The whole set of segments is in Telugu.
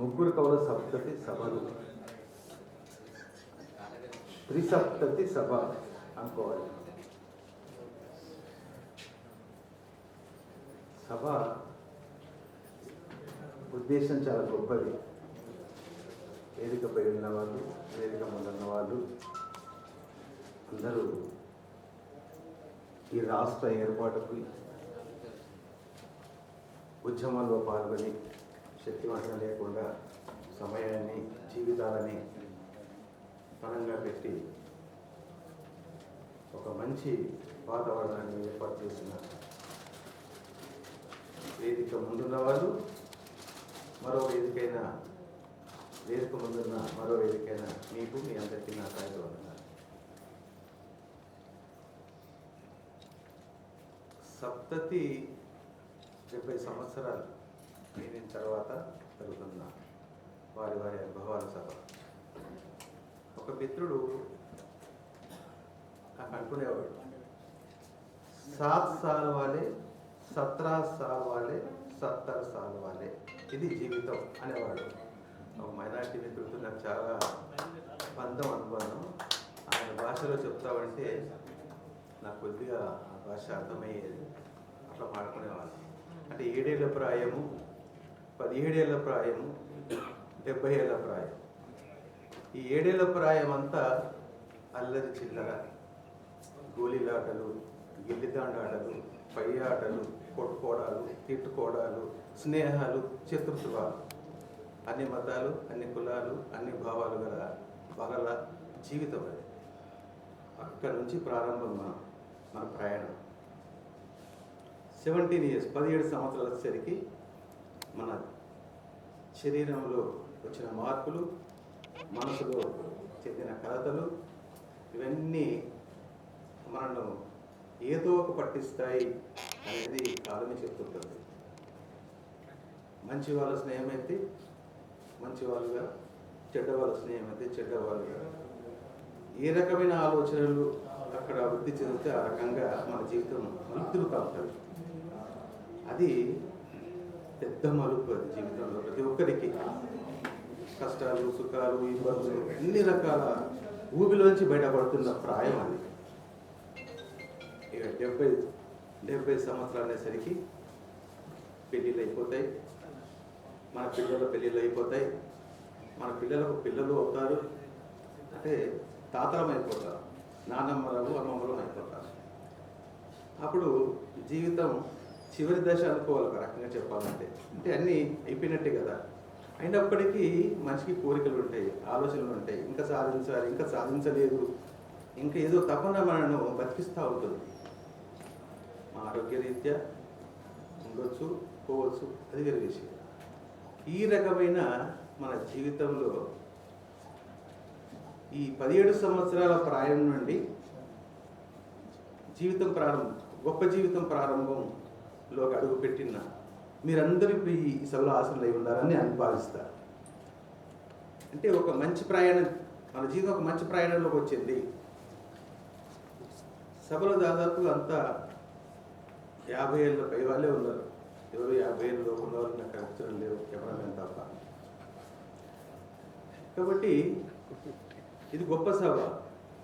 ముగ్గురు కవుల సప్తతి సభలు త్రిసప్తతి సభ అనుకోవాలి. సభ ఉద్దేశం చాలా గొప్పది. వేదికపై ఉన్న వాళ్ళు వేదిక ముందున్న వాళ్ళు అందరూ ఈ రాష్ట్ర ఏర్పాటుకు ఉద్యమాల్లో పాల్గొని శక్తివంతం లేకుండా సమయాన్ని జీవితాలని పరంగా పెట్టి ఒక మంచి వాతావరణాన్ని ఏర్పాటు చేసిన వేదిక ముందున్న వాళ్ళు మరో వేదికైన వేదిక ముందున్న మరో వేదికైన మీకు మీ అందరికీ నా సాయంత్రం వందనాలు సప్తతి డెబ్బై సంవత్సరాలు. అయిన తర్వాత జరుగుతున్న వారి వారి అనుభవాల సభ. ఒక మిత్రుడు నాకు అనుకునేవాడు. సాత్ సాల్ వాలే సత్రా సాల్ వాలే సత్తర్ సాల్ వాలే ఇది జీవితం అనేవాడు. ఒక మైనార్టీ మిత్రుడితో నాకు చాలా బంధం అనుబంధం. ఆయన భాషలో చెప్తామంటే నాకు కొద్దిగా ఆ భాష అర్థమయ్యేది. అట్లా మాట్లాడుకునేవాళ్ళు అంటే ఏడేళ్ళ ప్రాయము పదిహేడేళ్ళ ప్రాయం డెబ్బై ఏళ్ళ ప్రాయం. ఈ ఏడేళ్ళ ప్రాయం అంతా అల్లరి చిల్లర గోళీలాటలు గిల్లిదాండాటలు పై ఆటలు కొట్టుకోవడాలు తిట్టుకోవడాలు స్నేహాలు శత్రుత్వాలు. అన్ని మతాలు అన్ని కులాలు అన్ని భావాలు గల బలల జీవితం అది. అక్కడి నుంచి ప్రారంభం మన మన ప్రయాణం. సెవెంటీన్ ఇయర్స్ పదిహేడు సంవత్సరాల వచ్చేసరికి మన శరీరంలో వచ్చిన మార్పులు మనసులో చెందిన కలతలు ఇవన్నీ మనను ఏదో ఒక పట్టిస్తాయి అనేది కాలమే చెప్తుంటుంది. మంచి వాళ్ళ స్నేహం అయితే మంచి వాళ్ళుగా చెడ్డ వాళ్ళ స్నేహం అయితే చెడ్డ వాళ్ళుగా. ఏ రకమైన ఆలోచనలు అక్కడ వృద్ధి చెందితే ఆ రకంగా మన జీవితం వృద్ధులు ఉంటుంది. అది పెద్ద మలుపు అది జీవితంలో. ప్రతి ఒక్కరికి కష్టాలు సుఖాలు ఇబ్బందులు అన్ని రకాల ఊబిలోంచి బయటపడుతున్న ప్రాయం అది. ఇక డెబ్బై డెబ్బై సంవత్సరాలు అనేసరికి పెళ్ళిళ్ళు అయిపోతాయి. మన పిల్లల పెళ్ళిళ్ళు అయిపోతాయి. మన పిల్లలకు పిల్లలు అవుతారు. అంటే తాతలం అయిపోతారు. నాన్నమ్మలు అమ్మమ్మలు అయిపోతారు. అప్పుడు జీవితం చివరి దశ అనుకోవాలి ఒక రకంగా చెప్పాలంటే. అంటే అన్నీ అయిపోయినట్టే కదా. అయినప్పటికీ మనిషికి కోరికలు ఉంటాయి ఆలోచనలు ఉంటాయి. ఇంకా సాధించాలి ఇంకా సాధించలేదు. ఇంకా ఏదో తపన మనను బతికిస్తూ ఉంటుంది. మా ఆరోగ్యరీత్యా ఉండొచ్చు పోవచ్చు అది వేరే విషయం. ఈ రకమైన మన జీవితంలో ఈ పదిహేడు సంవత్సరాల ప్రాయం నుండి జీవితం ప్రారంభం గొప్ప జీవితం ప్రారంభం ప్రారంభంలోకి అడుగుపెట్టిన మీరందరూ ఇప్పుడు ఈ సభలో ఆశలు అయి ఉన్నారని అని భావిస్తారు. అంటే ఒక మంచి ప్రయాణం మన జీవితం ఒక మంచి ప్రయాణంలోకి వచ్చింది. సభలో దాదాపు అంతా యాభై ఏళ్ళ పై వాళ్ళే ఉన్నారు. ఎవరు యాభై ఏళ్ళలో ఉన్న నాకు కనిపించడం లేవు కెమెరామెన్ తప్ప. కాబట్టి ఇది గొప్ప సభ.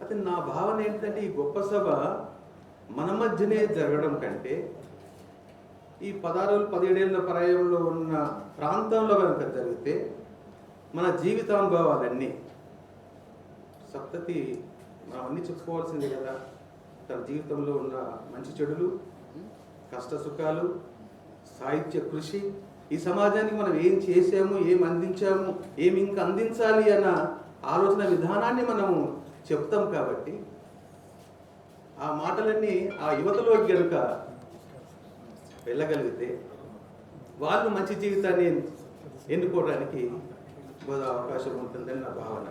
అయితే నా భావన ఏంటంటే ఈ గొప్ప సభ మన మధ్యనే జరగడం కంటే ఈ పదహారు పదిహేడేళ్ళ పర్యాయంలో ఉన్న ప్రాంతంలో కనుక జరిగితే మన జీవితానుభవాలన్నీ సప్తతి మనం అన్నీ చెప్పుకోవాల్సిందే కదా. తన జీవితంలో ఉన్న మంచి చెడులు కష్ట సుఖాలు సాహిత్య కృషి ఈ సమాజానికి మనం ఏం చేసాము ఏం అందించాము ఏమి ఇంకా అందించాలి అన్న ఆలోచన విధానాన్ని మనము చెప్తాం కాబట్టి ఆ మాటలన్నీ ఆ యువతలోకి కనుక వెళ్ళగలిగితే వాళ్ళు మంచి జీవితాన్ని ఎన్నుకోవడానికి బోధ అవకాశం ఉంటుందని నా భావన.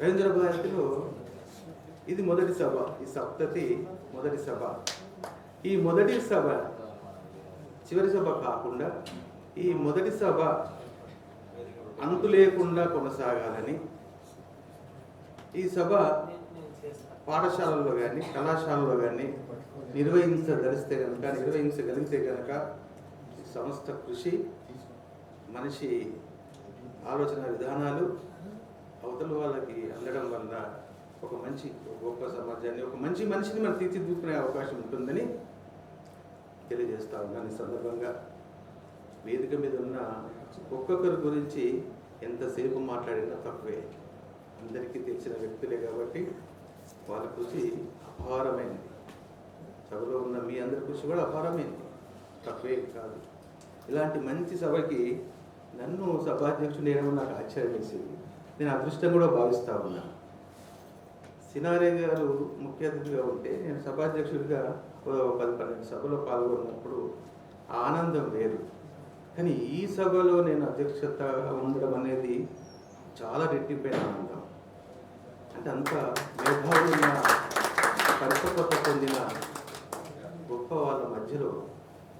రవీంద్ర భారతిలో ఇది మొదటి సభ ఈ సప్తతి మొదటి సభ. ఈ మొదటి సభ చివరి సభ కాకుండా ఈ మొదటి సభ అంతు లేకుండా కొనసాగాలని ఈ సభ పాఠశాలల్లో కానీ కళాశాలలో కానీ నిర్వహించదలిస్తే కనుక నిర్వహించగలిగితే కనుక సంస్థ కృషి మనిషి ఆలోచన విధానాలు అవతల వాళ్ళకి అందడం వల్ల ఒక మంచి గొప్ప సమాజాన్ని ఒక మంచి మనిషిని మనం తీర్చిదిద్దుకునే అవకాశం ఉంటుందని తెలియజేస్తా ఉన్నాను ఈ సందర్భంగా వేదిక మీద ఉన్న ఒక్కొక్కరి గురించి ఎంతసేపు మాట్లాడినా తక్కువే. అందరికీ తెలిసిన వ్యక్తులే కాబట్టి వాళ్ళ కృషి అపారమైనది. సభలో ఉన్న మీ అందరి కృషి కూడా అపారమైంది తక్కువే కాదు. ఇలాంటి మంచి సభకి నన్ను సభాధ్యక్షుడు నేను నాకు ఆశ్చర్యం వేసింది. నేను అదృష్టం కూడా భావిస్తా ఉన్నాను సినారే గారు ముఖ్య అతిథిగా ఉంటే నేను సభాధ్యక్షుడిగా పది పన్నెండు సభలో పాల్గొన్నప్పుడు ఆనందం వేరు. కానీ ఈ సభలో నేను అధ్యక్షత ఉండడం అనేది చాలా రెట్టింపైన ఆనందం. అంటే అంత మేధావులున్న పరిపక్వత పొందిన మధ్యలో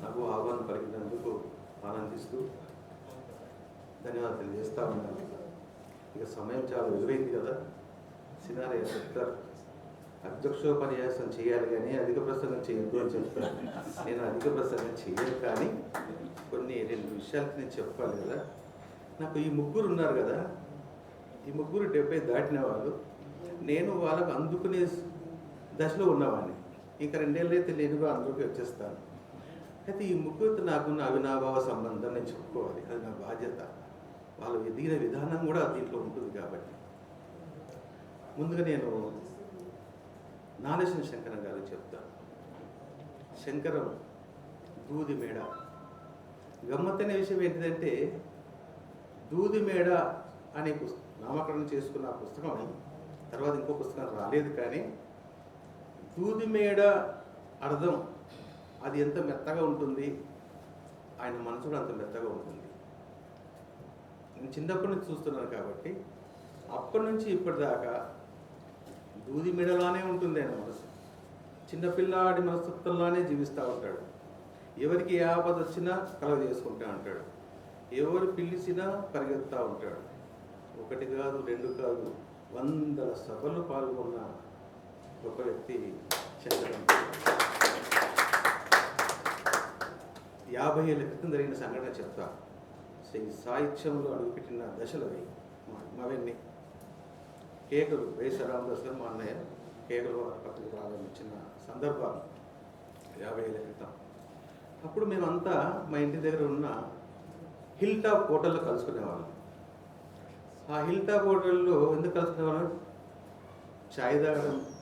నాకు ఆహ్వానం పలికినందుకు ఆనందిస్తూ ధన్యవాదాలు తెలియజేస్తా ఉన్నాను. ఇక సమయం చాలా విలువైంది కదా. సినారే చెప్తారు అధ్యక్షోపన్యాసం చేయాలి కానీ అధిక ప్రసంగం చేయొద్దు అని చెప్తారు. నేను అధిక ప్రసంగం చేయను కానీ కొన్ని రెండు విషయాలకి నేను చెప్పాలి కదా. నాకు ఈ ముగ్గురు ఉన్నారు కదా. ఈ ముగ్గురు డెబ్బై దాటిన వాళ్ళు. నేను వాళ్ళకు అందుకునే దశలో ఉన్నవాడిని. ఇంకా రెండేళ్ళు అయితే నేను కూడా అందులోకి వచ్చేస్తాను. అయితే ఈ ముగ్గురితో నాకున్న అవినాభావ సంబంధం నేను చెప్పుకోవాలి. అది నా బాధ్యత. వాళ్ళు ఎదిగిన విధానం కూడా దీంట్లో ఉంటుంది కాబట్టి. ముందుగా నేను నానేసిన శంకరం గారు చెప్తాను శంకరం దూది మేడ. గమ్మత్తైన విషయం ఏంటిదంటే దూది మేడ అనే పుస్తకం నామకరణం చేసుకున్న పుస్తకం తర్వాత ఇంకో పుస్తకం రాలేదు కానీ దూది మేడ అర్థం. అది ఎంత మెత్తగా ఉంటుంది? ఆయన మనసు కూడా అంత మెత్తగా ఉంటుంది. నేను చిన్నప్పటి నుంచి చూస్తున్నాను కాబట్టి అప్పటి నుంచి ఇప్పటిదాకా దూది మెడలానే ఉంటుంది ఆయన మనసు. చిన్నపిల్లాడి మనస్తత్వంలానే జీవిస్తూ ఉంటాడు. ఎవరికి ఏ ఆపద వచ్చినా కలవ చేసుకుంటా ఉంటాడు. ఎవరు పిలిచినా పరిగెత్తా ఉంటాడు. ఒకటి కాదు రెండు కాదు వందల సభలు పాల్గొన్న ఒక వ్యక్తి చెందడం యాభై ఏళ్ళ క్రితం జరిగిన సంఘటన చెప్తా. శ్రీ సాహిత్యంలో అడుగుపెట్టిన దశలు అవి మా- మావన్నీ కేకలు వేస రామదాస్ గారు మా అన్నయ్య కేకలు పత్రిక ప్రారంభించిన సందర్భాలు యాభై ఏళ్ళ క్రితం. అప్పుడు మేమంతా మా ఇంటి దగ్గర ఉన్న హిల్ టాప్ హోటల్లో కలుసుకునేవాళ్ళం. ఆ హిల్ టాప్ హోటల్లో ఎందుకు కలుసుకునేవాళ్ళం? ఛాయ్ తాగడం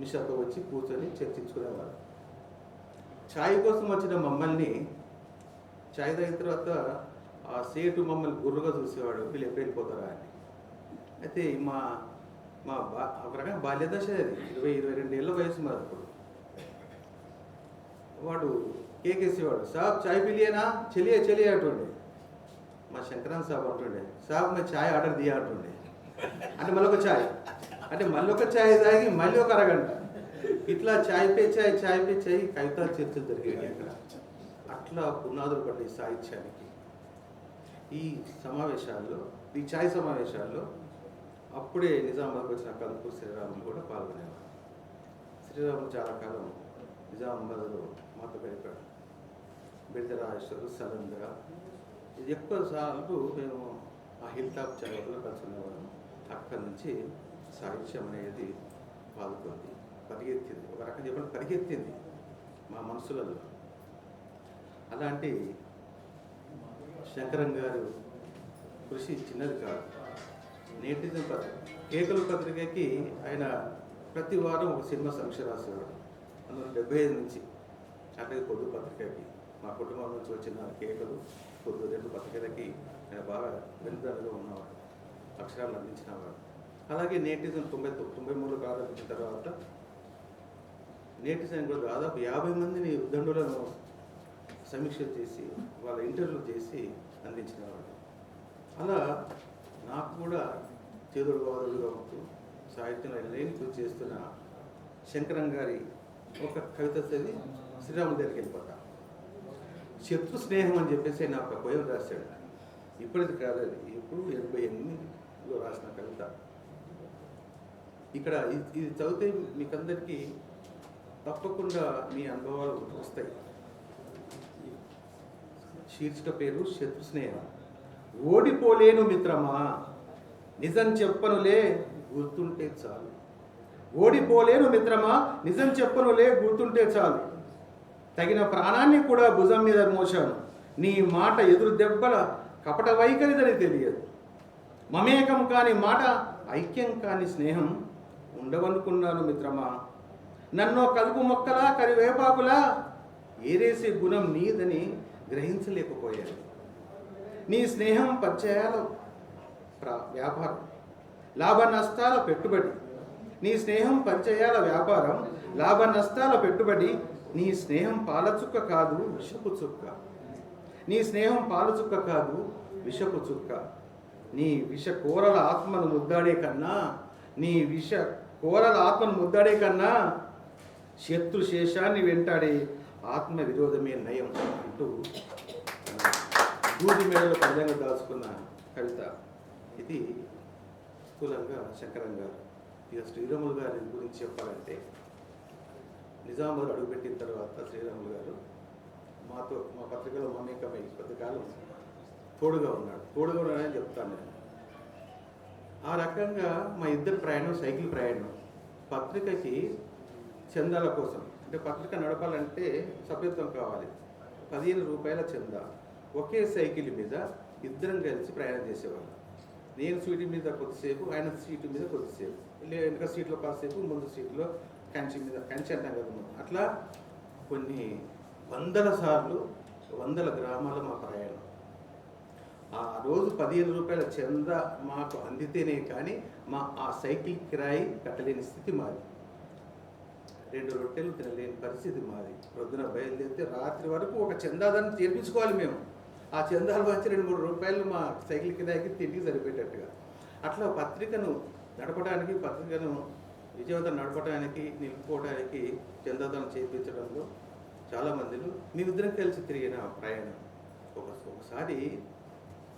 నిషాతో వచ్చి కూర్చొని చర్చించుకునేవారు. ఛాయ్ కోసం వచ్చిన మమ్మల్ని ఛాయ్ తాగిన తర్వాత ఆ సేటు మమ్మల్ని గుర్రుగా చూసేవాడు. వీళ్ళు ఎప్పుడు వెళ్ళిపోతారా అని. అయితే మా మా బా ఒక రకంగా బాల్యదశ అది. ఇరవై ఇరవై రెండు ఏళ్ళ వయసు మాది అప్పుడు. వాడు కేకేసేవాడు. సాబ్ చాయ్ పిలియేనా? చెలియే చెలియే అంటుండే. మా శంకరాన్ సాబ్ అంటుండే. సాబ్ మే ఛాయ్ ఆర్డర్ దియా అంటుండే. అంటే మళ్ళీ ఒక ఛాయ్. అంటే మళ్ళీ ఒక ఛాయ్ తాగి మళ్ళీ ఒక అరగంట. ఇట్లా ఛాయ్ పే ఛాయ్ ఛాయ్ పే ఛాయ్ కవితా చర్చలు జరిగాయి అక్కడ. అట్లా పునాదులు పడ్డాయి సాహిత్యానికి. ఈ సమావేశాల్లో ఈ ఛాయ్ సమావేశాల్లో అప్పుడే నిజామాబాద్కి వచ్చిన కందుకూరు శ్రీరాములు కూడా పాల్గొనేవారు. శ్రీరాములు చాలా కాలం నిజామాబాద్లో మాతో గడిపాడు బిడ్డరాజేశ్వరు సలంద్ర ఇది ఎక్కువ సార్లు మేము ఆ హిల్ టాప్ చదవలో కలుసుకునేవాళ్ళం. అక్కడి నుంచి సాహిత్యం అనేది పాల్గొంది పరిగెత్తింది. ఒక రకంగా చెప్పండి పరిగెత్తింది మా మనసులలో. అలాంటి శంకరం గారు కృషి చిన్నది కాదు. నేటిజం పత్రిక కేకల పత్రికకి ఆయన ప్రతి వారం ఒక సినిమా సమీక్ష రాసేవాడు. అందులో డెబ్బై ఐదు నుంచి అంటే పొద్దు పత్రికకి మా కుటుంబం నుంచి వచ్చిన కేకలు పొద్దు రెండు పత్రికలకి ఆయన బాగా వెనుదలుగా ఉన్నవాడు. అక్షరాలు అందించినవాడు. అలాగే నేటిజం తొంభై తొంభై మూడులో ప్రారంభించిన తర్వాత నేటిజన్ కూడా దాదాపు యాభై మందిని ఉద్దండులను సమీక్ష చేసి వాళ్ళ ఇంటర్వ్యూ చేసి అందించినవాడు అలా నాకు కూడా చేదుడు బాదుడుగా ఉంటూ సాహిత్యంలో లేని కృషి చేస్తున్న శంకరం గారి ఒక కవిత చదివి శ్రీరాముల దగ్గరికి వెళ్ళిపోతా. శత్రు స్నేహం అని చెప్పేసి నా ఒక పోయం రాశాడు. ఇప్పటిది కాదు ఎప్పుడు ఎనభై ఎనిమిదిలో రాసిన కవిత. ఇక్కడ ఇది- ఇది చదివితే మీకందరికీ తప్పకుండా మీ అనుభవాలు వస్తాయి. శీర్షిక పేరు శత్రు స్నేహం. ఓడిపోలేను మిత్రమా? నిజం చెప్పనులే గుర్తుంటే చాలు. ఓడిపోలేను మిత్రమా? నిజం చెప్పనులే గుర్తుంటే చాలు. తగిన ప్రాణాన్ని కూడా భుజం మీద మోశాను. నీ మాట ఎదురు దెబ్బల కపట వైఖరిదని తెలియదు. మమేకం కాని మాట ఐక్యం కాని స్నేహం ఉండవనుకున్నాను మిత్రమా. నన్నో కలుపు మొక్కలా కరివేపాకులా ఏరేసే గుణం నీదని గ్రహించలేకపోయాను. నీ స్నేహం పరిచయాల వ్యాపారం. లాభ నష్టాల పెట్టుబడి. నీ స్నేహం పరిచయాల వ్యాపారం. లాభ నష్టాల పెట్టుబడి. నీ స్నేహం పాలచుక్క కాదు విషపు చుక్క. నీ స్నేహం పాలచుక్క కాదు విషపు చుక్క. నీ విష కూరల ఆత్మను ముద్దాడే కన్నా నీ విష కోరల ఆత్మను ముద్దాడే కన్నా శత్రు శేషాన్ని వెంటాడే ఆత్మ విరోధమే నయం అంటూ దూది మేడలు పద్యంగా దాచుకున్న కవిత. ఇది స్థూలంగా శంకరం గారు ఇక శ్రీరాములు గారి గురించి చెప్పాలంటే నిజామాబాద్ అడుగుపెట్టిన తర్వాత శ్రీరాములు గారు మాతో మా పత్రికలో మమేకమై కొంతకాలం తోడుగా ఉన్నాడు. తోడుగా ఉన్నాడని చెప్తాను నేను. ఆ రకంగా మా ఇద్దరు ప్రయాణం సైకిల్ ప్రయాణం. పత్రికకి చందాల కోసం. అంటే పత్రిక నడపాలంటే సభ్యత్వం కావాలి. పదిహేను రూపాయల చందా. ఒకే సైకిల్ మీద ఇద్దరం కలిసి ప్రయాణం చేసేవాళ్ళం. నేను సీటు మీద కొద్దిసేపు ఆయన సీటు మీద కొద్దిసేపు. లే వెనక సీట్లో కాసేపు ముందు సీట్లో కంచి మీద కంచి అంటాం కదా అట్లా కొన్ని వందల సార్లు వందల గ్రామాల మా ప్రయాణం. ఆ రోజు పదిహేను రూపాయల చంద మాకు అందితేనే కానీ మా ఆ సైకిల్ కిరాయి కట్టలేని స్థితి మాది. రెండు రొట్టెలు తినలేని పరిస్థితి మాది. ప్రొద్దున బయలుదేరితే రాత్రి వరకు ఒక చందాదాన్ని చేర్పించుకోవాలి మేము. ఆ చందాలు వచ్చి రెండు మూడు రూపాయలు మా సైకిల్ కిరాయికి తిండికి సరిపోయేటట్టుగా. అట్లా పత్రికను నడపడానికి పత్రికను విజయవంతం నడపడానికి నిలుపుకోవడానికి చందాదానం చేయించడంలో చాలా మందిలో మేమిద్దరం కలిసి తిరిగిన ప్రయాణం. ఒక ఒకసారి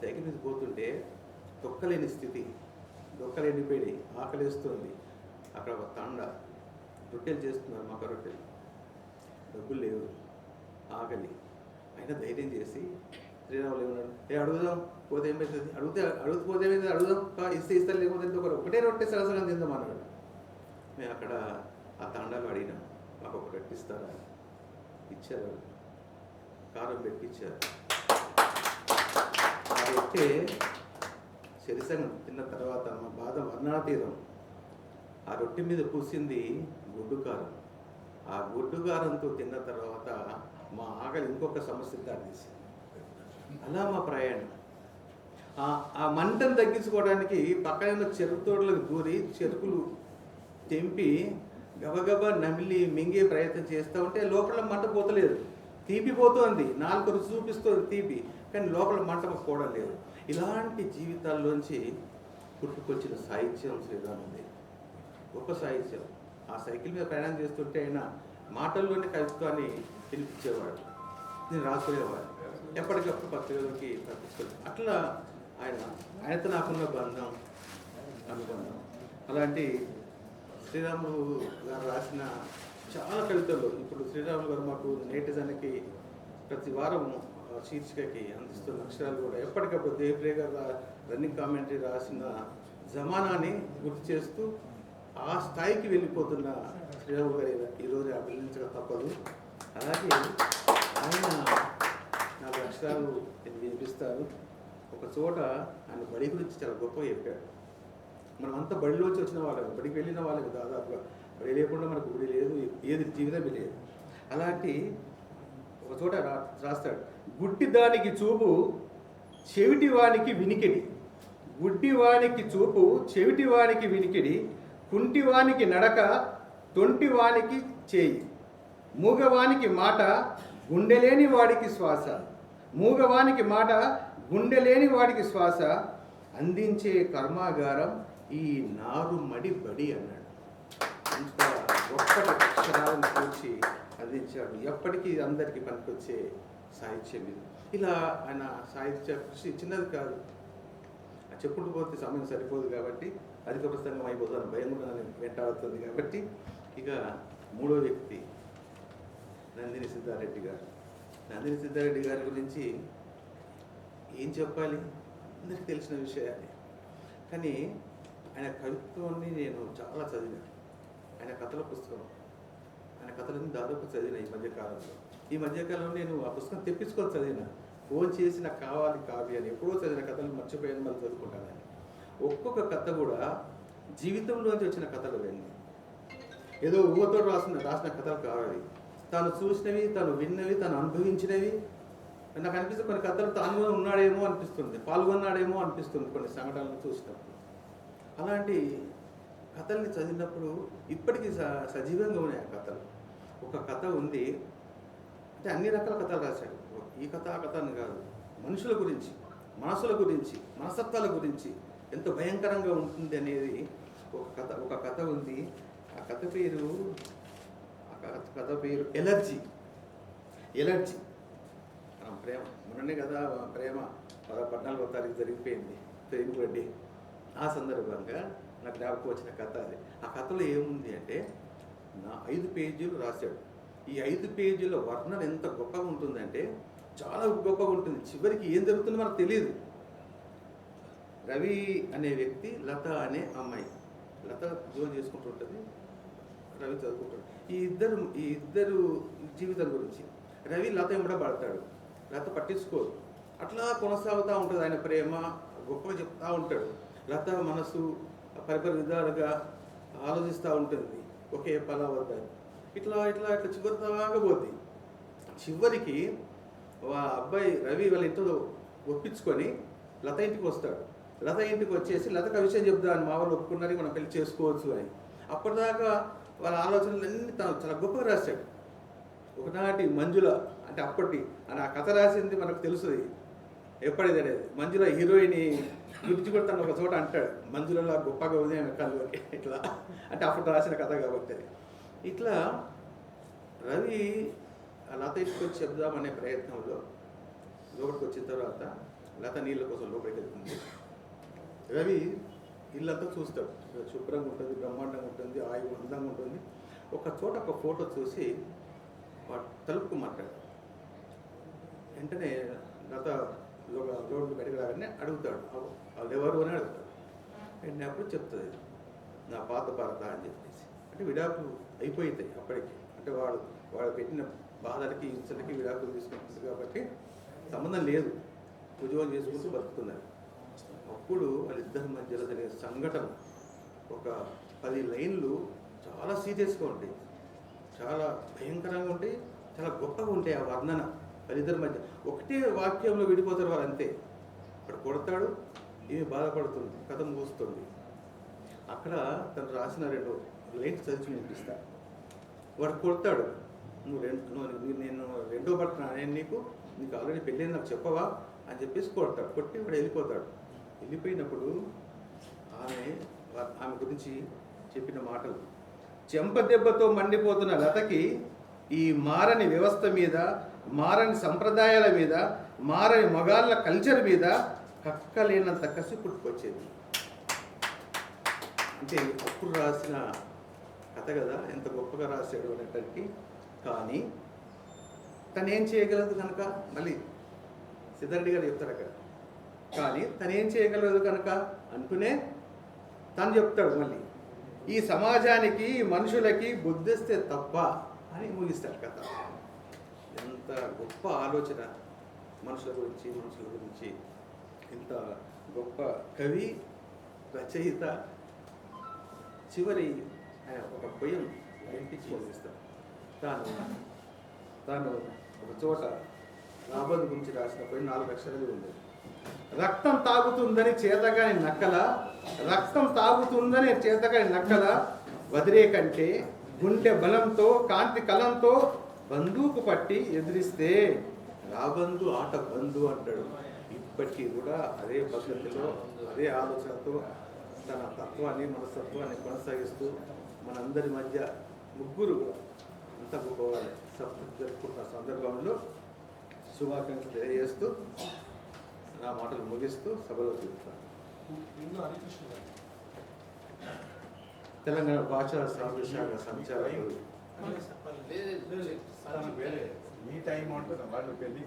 సైకిల్ మీద పోతుంటే తొక్కలేని స్థితి దొక్కలేని పేడి ఆకలిస్తుంది. అక్కడ ఒక తాండ రొట్టెలు చేస్తున్నారు మాకు రొట్టెలు. డబ్బులు లేవు ఆకలి అయినా ధైర్యం చేసి శ్రీరాములు ఏమన్నాడు? ఏ అడుగుదాం పోతే ఏమైతుంది అడిగితే అడుగుపోతే ఏమైంది అడుగుదాం ఇస్తే ఇస్తారు లేకపోతే ఒకరు ఒకటే రొట్టె సరసగా తిందాం అన్నాడు. మేము అక్కడ ఆ తండాలు అడిగినాం మాకు ఒక రొట్టె ఇస్తారా? ఇచ్చారు. కారం పెట్టి ఇచ్చారు ఆ రొట్టె శరిసంగం తిన్న తర్వాత మా బాధ వర్ణాతీతం ఆ రొట్టె మీద పూసింది గుడ్డు కారం ఆ గుడ్డు కారంతో తిన్న తర్వాత మా ఆకలి ఇంకొక సమస్య దారితీసింది అలా మా ప్రయాణం. ఆ- మంటను తగ్గించుకోవడానికి పక్కన చెరుకు తోటలకు దూరి చెరుకులు తెంపి గబగబా నమిలి మింగే ప్రయత్నం చేస్తూ ఉంటే లోపల మంట పోతలేదు. తీపి పోతోంది. నాలుగు రుచి చూపిస్తుంది తీపి. కానీ లోపల మంట కూడా లేదు. ఇలాంటి జీవితాల్లోంచి పుట్టుకొచ్చిన సాహిత్యం శ్రీరాముంది గొప్ప సాహిత్యం. ఆ సైకిల్ మీద ప్రయాణం చేస్తుంటే ఆయన మాటల్లోనే కవిత్వాన్ని పిలిపించేవాడు నేను రాసుకునేవాడు. ఎప్పటికప్పుడు పత్రికలకి పంపించుకోవాలి అట్లా ఆయన ఆయనతో నాకున్న బంధం అనుబంధం. అలాంటి శ్రీరాములు గారు రాసిన చాలా కవితలు ఇప్పుడు శ్రీరాములు గారు మాకు నేటిజానికి ప్రతి వారం ఆ శీర్షికకి అందిస్తున్న అక్షరాలు కూడా ఎప్పటికప్పుడు దేవ్రే గారు రన్నింగ్ కామెంటరీ రాసిన జమానాని గుర్తు చేస్తూ ఆ స్థాయికి వెళ్ళిపోతున్న శ్రీరాములు గారి ఈరోజు అభినందించక తప్పదు. అలాగే ఆయన నాకు అక్షరాలు వినిపిస్తారు ఒక చోట ఆయన బడి గురించి చాలా గొప్పగా చెప్పాడు మనం అంతా బడిలోంచి వచ్చిన వాళ్ళం బడికి వెళ్ళిన వాళ్ళకి దాదాపుగా బడి లేకుండా మనకు గుడి లేదు ఏది జీవితమే లేదు. అలాంటి ఒక చోట రా రాస్తాడు. గుడ్డి దానికి చూపు చెవిటి వానికి వినికిడి. గుడ్డివానికి చూపు చెవిటివానికి వినికిడి. కుంటివానికి నడక తొంటివానికి చేయి. మూగవానికి మాట గుండెలేని వాడికి శ్వాస. మూగవానికి మాట గుండెలేని వాడికి శ్వాస. అందించే కర్మాగారం ఈ నారుమడి బడి అన్నాడు. ఒక్కటి అక్షరాలను కూర్చి అందించాడు ఎప్పటికీ అందరికీ పనికొచ్చే సాహిత్యం ఇది. ఇలా ఆయన సాహిత్య కృషి చిన్నది కాదు. ఆ చెప్పుకుంటూ పోతే సమయం సరిపోదు కాబట్టి అధిక ప్రసంగం అయిపోతాను భయం కూడా వెంటాడుతుంది కాబట్టి ఇక మూడో వ్యక్తి నందిని సిద్ధారెడ్డి గారు. నందిని సిద్ధారెడ్డి గారి గురించి ఏం చెప్పాలి? అందరికీ తెలిసిన విషయాలే. కానీ ఆయన కవిత్వాన్ని నేను చాలా చదివాను. ఆయన కథల పుస్తకం. ఆయన కథలన్నీ దాదాపు చదివిన ఈ మధ్యకాలంలో ఈ మధ్యకాలంలో నేను ఆ పుస్తకం తెప్పించుకొని చదివిన. ఫోన్ చేసి నాకు కావాలి కావి అని ఎప్పుడో చదివిన కథలు మర్చిపోయాను మళ్ళీ చదువుకుంటాను అని. ఒక్కొక్క కథ కూడా జీవితంలోంచి వచ్చిన కథలు వెళ్ళి ఏదో ఊహతో రాసిన రాసిన కథలు కావాలి. తాను చూసినవి తను విన్నవి తను అనుభవించినవి. నాకు అనిపిస్తుంది కొన్ని కథలు తాను ఉన్నాడేమో అనిపిస్తుంది పాల్గొన్నాడేమో అనిపిస్తుంది కొన్ని సంఘటనలు చూసినప్పుడు. అలాంటి కథల్ని చదివినప్పుడు ఇప్పటికీ స- సజీవంగా ఉన్నాయి ఆ కథలు. ఒక కథ ఉంది. అంటే అన్ని రకాల కథలు రాశాడు. ఈ కథ ఆ కథ అని కాదు. మనుషుల గురించి మనసుల గురించి మనసత్వాల గురించి ఎంత భయంకరంగా ఉంటుంది అనేది ఒక కథ ఒక కథ ఉంది. ఆ కథ పేరు ఆ కథ కథ పేరు ఎలర్జీ. ఎలర్జీ. ప్రేమ. మొన్ననే కదా ప్రేమ పద్నాలుగో తారీఖు జరిగిపోయింది. ప్రేమ ఆ సందర్భంగా నాకు జ్ఞాపకం వచ్చిన కథ అది. ఆ కథలో ఏముంది అంటే నా ఐదు పేజీలు రాశాడు. ఈ ఐదు పేజీల వర్ణన ఎంత గొప్పగా ఉంటుందంటే చాలా గొప్పగా ఉంటుంది. చివరికి ఏం జరుగుతుందో మనకు తెలియదు రవి అనే వ్యక్తి లత అనే అమ్మాయి. లత జోన్ చేసుకుంటుంటుంది రవి చదువుకుంటాడు ఈ ఇద్దరు ఈ ఇద్దరు జీవితం గురించి. రవి లత ఎంబడ పడతాడు. లత పట్టించుకోదు. అట్లా కొనసాగుతూ ఉంటుంది. ఆయన ప్రేమ గొప్పగా చెప్తూ ఉంటాడు. లత మనసు పరిపరి విధాలుగా ఆలోచిస్తూ ఉంటుంది. ఒకే పలా వద్దని ఇట్లా ఇట్లా ఇట్లా చివరి దాకా పోద్ది. చివరికి వా అబ్బాయి రవి వాళ్ళ ఇంట్లో ఒప్పించుకొని లత ఇంటికి వస్తాడు. లత ఇంటికి వచ్చేసి లతకు ఆ విషయం అని మా వాళ్ళు ఒప్పుకున్నారు మనం పెళ్ళి చేసుకోవచ్చు అని. అప్పటిదాకా వాళ్ళ ఆలోచనలన్నీ తను చాలా గొప్పగా రాశాడు. ఒకనాటి మంజుల అంటే అప్పటి అని ఆ కథ రాసింది మనకు తెలుస్తుంది ఎప్పటిది అనేది మంజుల హీరోయిన్ గురించి కూడా తను ఒక చోట అంటాడు. మంజులలో గొప్పగా ఉంది ఆమె కళ్ళు ఇట్లా. అంటే అప్పుడు రాసిన కథ కాబట్టి అది. ఇట్లా రవి ఆ లత ఇంటికి వచ్చి చెప్దామనే ప్రయత్నంలో లోపలికి వచ్చిన తర్వాత లత నీళ్ళ కోసం లోపలికి వెళ్తుంది రవి ఇల్లంతా చూస్తాడు. శుభ్రంగా ఉంటుంది బ్రహ్మాండంగా ఉంటుంది ఆయువు అందంగా ఉంటుంది. ఒక చోట ఒక ఫోటో చూసి వాడు తలుపుకు మాట్లాడు. వెంటనే లత రోడ్డు అడుగుతాడు. వాళ్ళు ఎవరు అని అడుగుతాడు. వెళ్ళినప్పుడు చెప్తుంది నా పాత భారత అని చెప్పేసి. అంటే విడాకులు అయిపోతాయి అప్పటికి. అంటే వాడు వాడు పెట్టిన బాధలకి హింసలకి విడాకులు తీసుకుంటుంది కాబట్టి సంబంధం లేదు. ఉద్యోగం చేసుకుంటూ బతుకుతున్నారు. అప్పుడు వాళ్ళిద్దరి మధ్యలో జరిగే సంఘటన ఒక పది లైన్లు చాలా సీరియస్గా ఉంటాయి. చాలా భయంకరంగా ఉంటాయి. చాలా గొప్పగా ఉంటాయి ఆ వర్ణన. వాళ్ళిద్దరి మధ్య. ఒకటే వాక్యంలో విడిపోతారు వాళ్ళు అంతే. అక్కడ కొడతాడు ఈమె బాధపడుతుంది కథ మూస్తుంది అక్కడ తను రాసిన రెండు లైన్స్ చదివి వినిపిస్తా. వాడు కొడతాడు నువ్వు రెండు నువ్వు నేను రెండో భర్త నేను నీకు నీకు ఆల్రెడీ పెళ్ళి నాకు చెప్పవా? అని చెప్పేసి కొడతాడు. కొట్టి వాడు వెళ్ళిపోతాడు. వెళ్ళిపోయినప్పుడు ఆమె ఆమె గురించి చెప్పిన మాటలు. చెంప దెబ్బతో మండిపోతున్న లతకి ఈ మారని వ్యవస్థ మీద మారని సంప్రదాయాల మీద మారని మగాళ్ళ కల్చర్ మీద కక్కలేనంత కసి పుట్టుకొచ్చేది. అంటే అప్పుడు రాసిన కథ కదా ఎంత గొప్పగా రాశాడు అనేటరికి కానీ తను ఏం చేయగలదు కనుక మళ్ళీ సిద్ధరెడ్డి గారు చెప్తారు అక్కడ. కానీ తను ఏం చేయగలదు కనుక అంటూనే తను చెప్తాడు మళ్ళీ. ఈ సమాజానికి మనుషులకి బుద్ధిస్తే తప్ప అని ముగిస్తాడు కథ. ఎంత గొప్ప ఆలోచన మనుషుల గురించి మనుషుల గురించి. ఇంత గొప్ప కవి రచయిత. చివరి ఆయన ఒక పొయ్యం ఇంటికి ముగిస్తాడు తాను తాను ఒక చోట రాబోదు గురించి రాసిన పోయి నాలుగు అక్షరాలు ఉంది రక్తం తాగుతుందని చేతగాని నక్కల రక్తం తాగుతుందని చేతగాని నక్కల. వదిలే కంటే గుండె బలంతో కాంతి కలంతో బంధువుకు పట్టి ఎదిరిస్తే రాబందు ఆట బంధు అంటాడు. ఇప్పటికీ కూడా అదే పద్ధతిలో అదే ఆలోచనతో తన తత్వాన్ని మనస్తత్వాన్ని కొనసాగిస్తూ మనందరి మధ్య ముగ్గురు అంత గొప్పవాళ్ళు సభ- సందర్భంలో శుభాకాంక్షలు తెలియజేస్తూ నా మాటలు ముగిస్తూ సభలో చెబుతాను తెలంగాణ భాషా సాహిత్య శాఖ సంచాలకులు మీ టైం ఉంటుంది వాళ్ళు పెళ్ళి